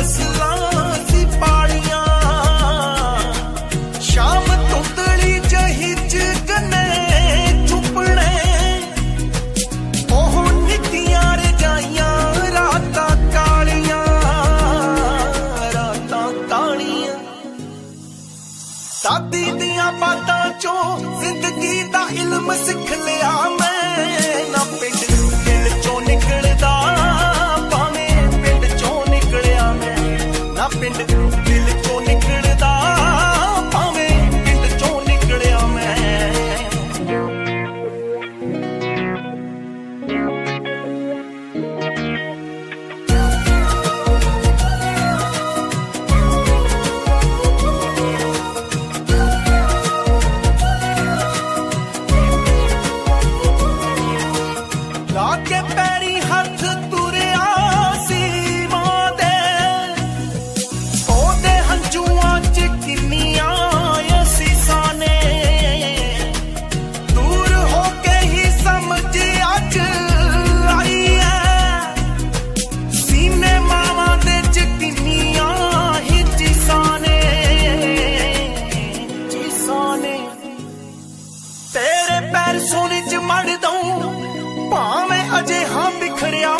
ਜਿਹਨੇ ਫਸਲਾਂ ਸੀ ਪਾਲੀਆਂ। ਸ਼ਾਮ ਧੁੰਦਲੀ ਜਹੀ ਚ ਚੁੱਪਣੇ। ਉਹ ਨਿੱਕੀਆਂ ਰਜਾਈਆਂ, ਰਾਤਾਂ ਕਾਲੀਆਂ ਰਾਤਾਂ ਕਾਲੀਆਂ। ਦਾਦੀ ਦੀਆਂ ਬਾਤਾਂ ਚੋਂ ਜ਼ਿੰਦਗੀ ਦਾ ਇਲਮ ਸਿੱਖ ਲਿਆ ਮੈਂ, ਨਾ ਪਿੰਡ ਪੈਰ ਸੋਨੇ ਚ ਮੜ ਦਉ ਭਾਵੇਂ ਅਜੇ ਹਾਂ ਬਿਖਰਿਆ